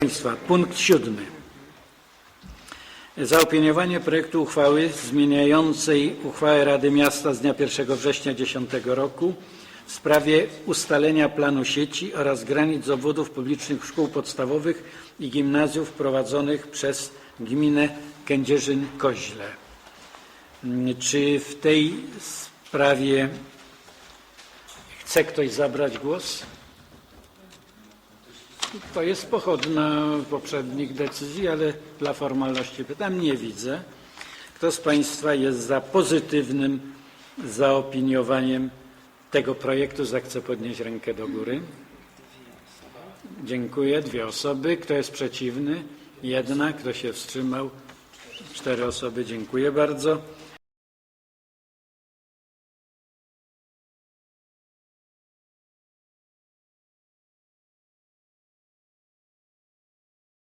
Państwa, punkt siódmy. Zaopiniowanie projektu uchwały zmieniającej uchwałę Rady Miasta z dnia 1 września 2010 roku w sprawie ustalenia planu sieci oraz granic obwodów publicznych szkół podstawowych i gimnazjów prowadzonych przez gminę Kędzierzyn-Koźle. Czy w tej sprawie chce ktoś zabrać głos? To jest pochodna poprzednich decyzji, ale dla formalności pytam, nie widzę. Kto z Państwa jest za pozytywnym zaopiniowaniem tego projektu, zechce podnieść rękę do góry. Dziękuję. Dwie osoby. Kto jest przeciwny? Jedna. Kto się wstrzymał? Cztery osoby. Dziękuję bardzo.